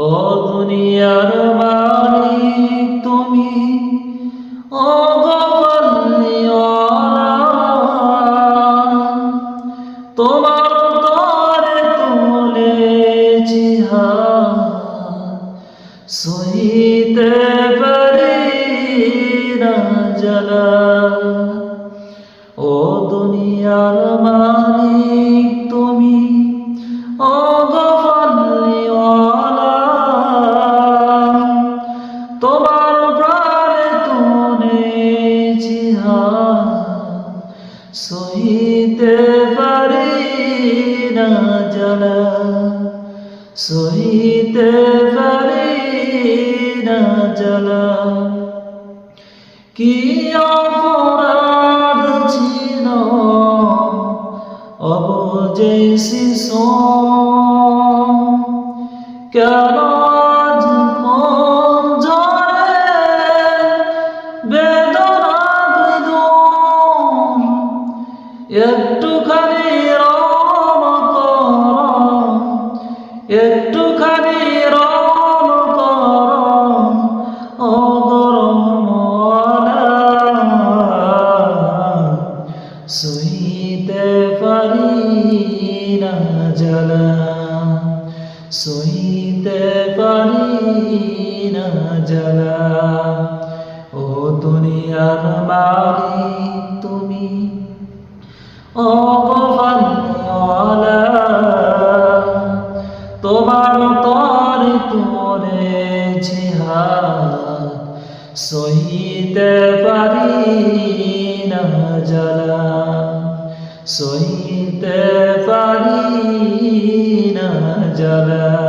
ও দুনিয়ার মালিক তুমি ও তোমার তরে তুলেছি হাত সহিতে পারি না ও দুনিয়ার মালিক তুমি, ও সহিতে পারি না জ্বালা সহিতে পারি না জ্বালা কি অপরাধ ছিল? অবজে শিশু। কেন একটুখানি রম কর, একটুখানি রম কর, ও গরমওয়ালা সইতে পারি না জ্বালা সইতে পারি না জ্বালা ও দুনিয়ার মালিক তোমার তর হাত সহিতে পারি না জ্বালা সহিতে পারি না জ্বালা